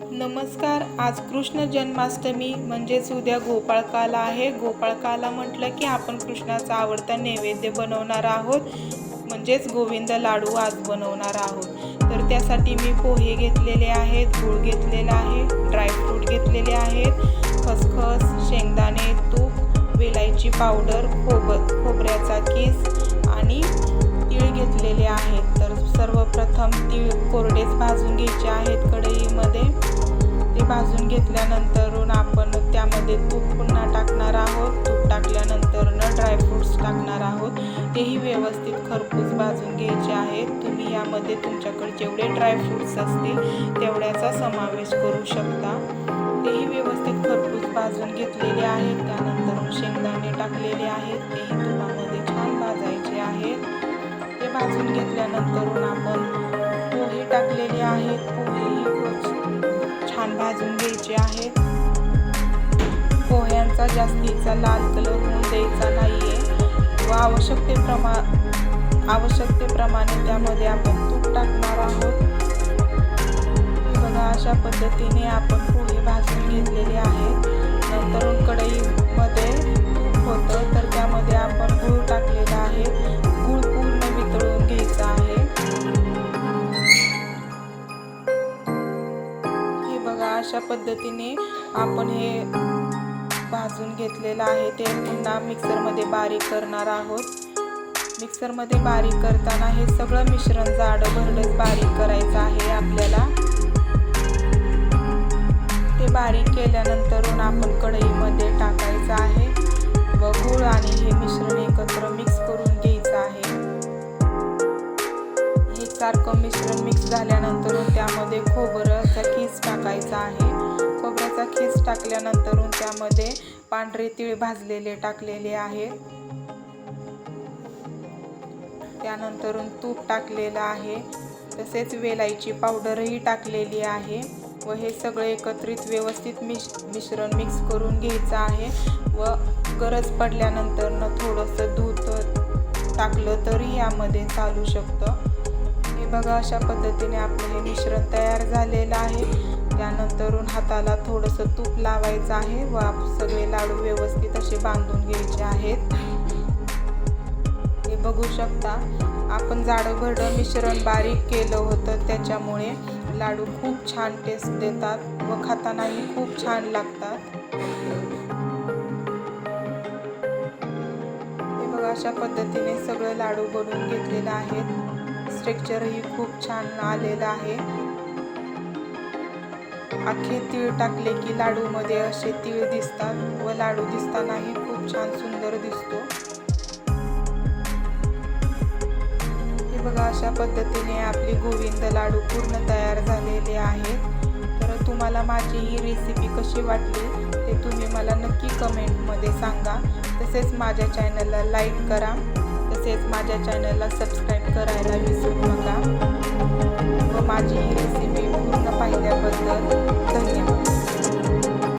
नमस्कार आज कृष्ण जन्माष्टमी म्हणजेच उद्या गोपाळकाला आहे. गोपाळकाला म्हटलं की आपण कृष्णाचा आवडता नैवेद्य बनवणार आहोत. म्हणजेच गोविंद लाडू आज बनवणार आहोत. तर त्यासाठी मी पोहे घेतलेले आहेत गूळ घेतलेला आहे ड्रायफ्रूट घेतलेले आहेत खसखस शेंगदाणे तूप वेलायची पावडर खोब खोबऱ्याचा किस आणि तीळ घेतलेले आहेत. तर सर्वप्रथम तीळ कोरडेच भाजून घ्यायचे आहेत. कढईमध्ये भाजून घेतल्यानंतरून आपण त्यामध्ये तूप पुन्हा टाकणार आहोत. तूप टाकल्यानंतर न ड्रायफ्रूट्स टाकणार आहोत. तेही व्यवस्थित खरपूस भाजून घ्यायचे आहेत. तुम्ही यामध्ये तुमच्याकडे जेवढे ड्रायफ्रूट्स असतील तेवढ्याचा समावेश करू शकता. तेही व्यवस्थित खरपूस भाजून घेतलेले आहेत. त्यानंतर शेंगदाणे टाकलेले आहेत. तेही तुपामध्ये छान भाजायचे आहेत. ते भाजून घेतल्यानंतरून आपण पोहे टाकलेले आहेत. पोहेही खूप भाजून घ्यायचे आहे. पोह्यांचा जास्तीचा लाल कलर होऊन द्यायचा नाही आहे व आवश्यकतेप्रमा आवश्यकतेप्रमाणे त्यामध्ये आपण तूप टाकणार आहोत. बघा अशा पद्धतीने आपण पोहे भाजून घेतलेले आहेत. नंतर कढई अशा पद्धतीने आपण हे भाजून घेतलेलं आहे. ते पुन्हा मिक्सरमध्ये बारीक करणार आहोत. मिक्सरमध्ये बारीक करताना हे सगळं मिश्रण जाडं भरडच बारीक करायचं आहे आपल्याला. ते बारीक केल्यानंतरून आपण कढईमध्ये टाकायचं आहे व गूळ आणि हे मिश्रण एकत्र मिक्स करून घ्यायचं आहे. हे सारखं मिश्रण मिक्स झाल्यानंतर त्यामध्ये खोबरं खीस टाकायचा आहे. खोबऱ्याचा खीस टाकल्यानंतर त्यामध्ये पांढरे तीळ भाजलेले टाकलेले आहे. त्यानंतर तूप टाकलेलं आहे. तसेच वेलायची पावडरही टाकलेली आहे व हे सगळे एकत्रित व्यवस्थित मिश मिश्रण मिक्स करून घ्यायचं आहे व गरज पडल्यानंतर न थोडंसं दूध टाकलं तरी यामध्ये चालू शकतं. बघा अशा पद्धतीने आपलं हे मिश्रण तयार झालेलं आहे. त्यानंतरून हाताला थोडंसं तूप लावायचं आहे व सगळे लाडू व्यवस्थित असे बांधून घ्यायचे आहेत. हे बघू शकता आपण जाडं भरडं मिश्रण बारीक केलं होतं त्याच्यामुळे लाडू खूप छान टेस्ट देतात व खातानाही खूप छान लागतात. हे बघा अशा पद्धतीने सगळं लाडू बनवून घेतलेलं आहे स्ट्रक्चरही खूप छान आलेलं आहे. अख्खे तीळ टाकले की लाडूमध्ये असे तीळ दिसतात व लाडू दिसतानाही खूप छान सुंदर दिसतो. हे बघा अशा पद्धतीने आपली गोविंद लाडू पूर्ण तयार झालेले आहेत. तर तुम्हाला माझी ही रेसिपी कशी वाटली ते तुम्ही मला नक्की कमेंटमध्ये सांगा. तसेच माझ्या चॅनलला लाईक करा. तसेच माझ्या चॅनलला सबस्क्राईब करायला विसरू नका.